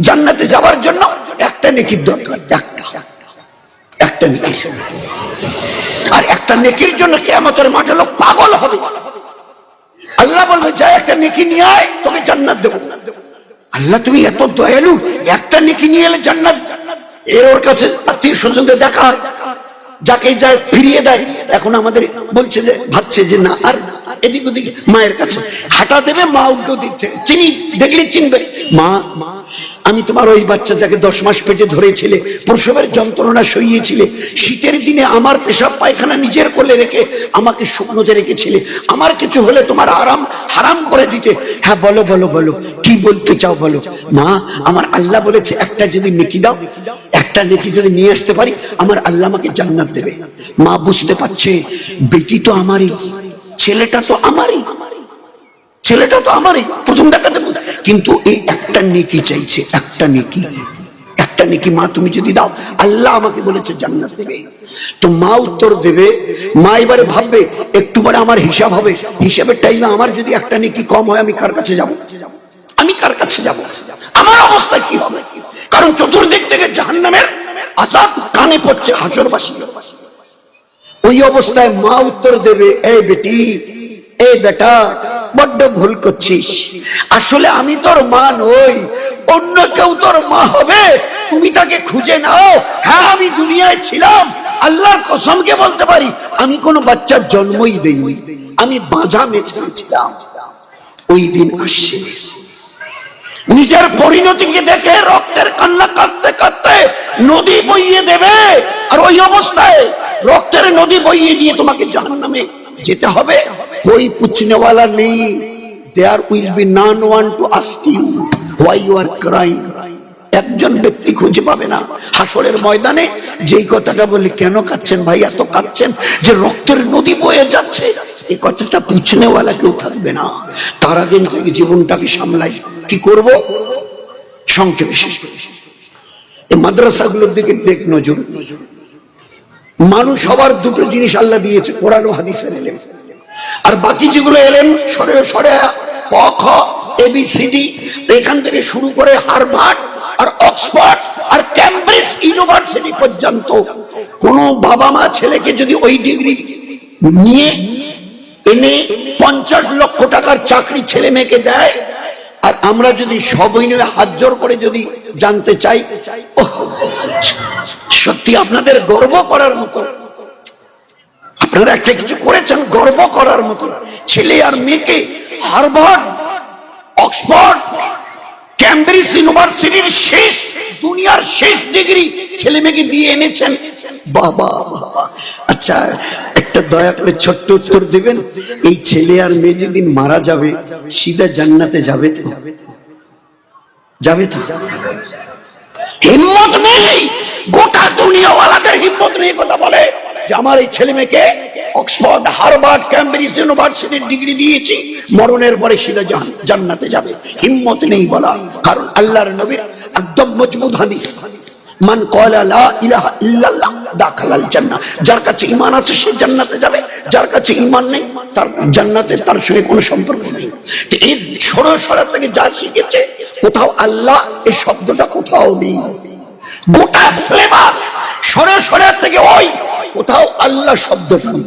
জান্নাতে যাওয়ার জন্য একটা নেকির দরকার, একটা। একটা নেকির। আর একটা নেকির জন্য কেয়ামতের মাঠে লোক পাগল হবে। আল্লাহ বলবে, যা একটা নেকি নিয়ে আয়, তোকে জান্নাত দেবো। আল্লাহ, তুমি এত দয়ালু, একটা নেকি নিয়ে এলে জান্নাত। এর ওর কাছে আত্মীয় স্বজনদের দেখা হয়। যাকে যায় ফিরিয়ে দেয়। এখন আমাদের বলছে যে, ভাবছে যে না, আর এদিক ওদিক মায়ের কাছে হাঁটা দেবে, মা উল্টো দিক চিনি, দেখলে চিনবে। মা মা আমি তোমার ওই বাচ্চা যাকে দশ মাস পেটে ধরেছিলে, প্রসবের যন্ত্রণা সইয়েছিলে শীতের দিনে আমার পেশাব পায়খানা নিজের কোলে রেখে আমাকে শুকনোতে রেখেছিলে। আমার কিছু হলে তোমার আরাম হারাম করে দিতে। হ্যাঁ বলো বলো বলো, কি বলতে চাও বলো? মা, আমার আল্লাহ বলেছে, একটা যদি নেকি দাও, একটা নেকি যদি নিয়ে আসতে পারি, আমার আল্লাহ আমাকে জান্নাত দেবে। মা বুঝতে পারছে, বেটি তো আমারই, ছেলেটা তো আমারই, ছেলেটা তো আমারই। প্রথম দেখাতে কিন্তু এই একটা নেকি চাইছে, একটা নেকি। একটা নেকি মা, তুমি যদি দাও, আল্লাহ আমাকে বলেছে জান্নাত দেবে। তো মা উত্তর দেবে, মা এবারে ভাববে, একটু পরে আমার হিসাব হবে। হিসাবের টাইমে আমার যদি একটা নেকি কম হয়, আমি কার কাছে যাব? আমি কার কাছে যাব? আমার অবস্থা কি হবে? কারণ চতুর্দিক থেকে জাহান্নামের আজাদ কানে পড়ছে হাসরবাসী। ওই অবস্থায় মা উত্তর দেবে, এই বেটি এই বেটা, বড্ড ভুল করছিস। আসলে আমি তোর মা নই, অন্য কেউ তোর মা হবে, তুমি তাকে খুঁজে নাও। হ্যাঁ আমি দুনিয়ায় ছিলাম কসমকে বলতে পারি, আমি কোনো বাচ্চার জন্মই দেইনি, আমি বাঁধা ছিলাম। ওই দিন আসছে। নিজের পরিণতিকে দেখে রক্তের কান্না কাঁদতে কাঁদতে নদী বইয়ে দেবে, আর ওই অবস্থায় রক্তের নদী বইয়ে নিয়ে তোমাকে জাহান নামে যেতে হবে, কই পুছনেওয়ালা নেই। There will be none one to ask you why you are crying একজন ব্যক্তি খুঁজে পাবে না। হাসরের ময়দানে যেই কথাটা বলে কেন কাচ্ছেন ভাই? এত কাচ্ছেন যে রক্তের নদী বয়ে যাচ্ছে। এই কথাটা পুছনেওয়ালা কেউ থাকবে না। তার থেকে জীবনটাকে সামলাই। কি করব? সংক্ষেপে শেষ করে। এই মাদ্রাসাগুলোর দিকে দেখ নজর। মানুষ হবার দুটো জিনিস আল্লাহ দিয়েছে, কোরআন হাদিসের এলেন আর বাকি যেগুলো এলেন সরে সরে ক খ এবিসিডি এখান থেকে শুরু করে হারভার্ড আর অক্সফোর্ড আর ক্যামব্রিজ ইউনিভার্সিটি পর্যন্ত, কোন বাবা মা ছেলেকে যদি ওই ডিগ্রি নিয়ে এনে পঞ্চাশ লক্ষ টাকার চাকরি ছেলে মেয়েকে দেয়, আর আমরা যদি সবই নিয়ে হাত জোর করে যদি জানতে চাই সত্যি আপনাদের গর্ব করার মতো। আপনারা একটা কিছু করেছেন, গর্ব করার মতো। ছেলে আর মেয়েকে হারভার্ড, অক্সফোর্ড, ক্যামব্রিজ ইউনিভার্সিটির শেষ, দুনিয়ার শেষ ডিগ্রি ছেলে মেয়েকে দিয়ে এনেছেন। বাবা। আচ্ছা একটা দয়া করে ছোট্ট উত্তর দিবেন? এই ছেলে আর মেয়ে যেদিন মারা যাবে, সিধা জান্নাতে যাবে তো? যাবে তো? হিম্মত নেই। গোটা দুনিয়াওয়ালাদের হিম্মত নেই কথা বলে যে আমার এই ছেলে মেয়েকে অক্সফোর্ড হারবার্ড ক্যামব্রিজ ইউনিভার্সিটির ডিগ্রি দিয়েছি, মরণের পরে সিধা জান্নাতে যাবে। হিম্মত নেই বলা, কারণ আল্লাহর নবীর একদম মজবুত হাদিস। মান কলা লা ইলাহা ইল্লাল্লাহ দাখালাল জান্নাহ। যার কাছে ঈমান আছে, সে জান্নাতে যাবে। যার কাছে ঈমান নেই, তার জান্নাতে তার সঙ্গে কোনো সম্পর্ক নেই। তো এই সরা থেকে যা শিখেছে কোথাও আল্লাহ এই শব্দটা কোথাও নেই। গোটা সিলেবাস সরে সরে থেকে ওই কোথাও আল্লাহ শব্দ নেই।